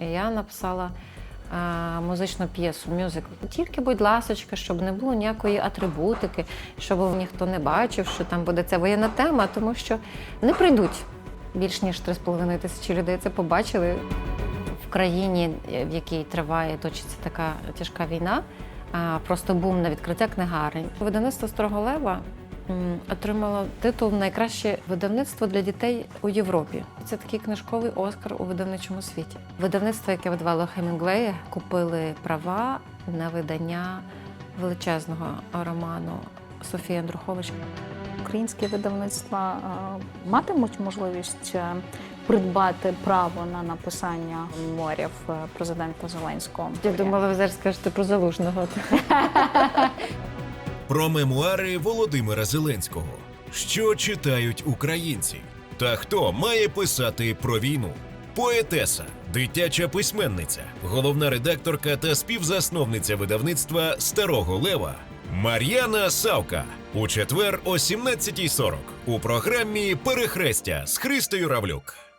Я написала е, музичну п'єсу, мюзикл. Тільки, будь ласочка, щоб не було ніякої атрибутики, щоб ніхто не бачив, що там буде ця воєнна тема, тому що не прийдуть більш ніж 3,5 тисячі людей. Це побачили в країні, в якій триває, точиться така тяжка війна. Просто бум на відкриття книгарень. Видавництво Старого Отримало титул Найкраще видавництво для дітей у Європі. Це такий книжковий оскар у видавничому світі. Видавництво, яке видавало Хемінгвея, купили права на видання величезного роману Софії Андрухович. Українські видавництва е, матимуть можливість е, придбати право на написання мемуарів е, президента Зеленського. Я думала, ви зараз скажете про залужного. Про мемуари Володимира Зеленського. Що читають українці? Та хто має писати про війну? Поетеса, дитяча письменниця, головна редакторка та співзасновниця видавництва Старого Лева Мар'яна Савка. У четвер о 17.40 у програмі Перехрестя з Христою Равлюк.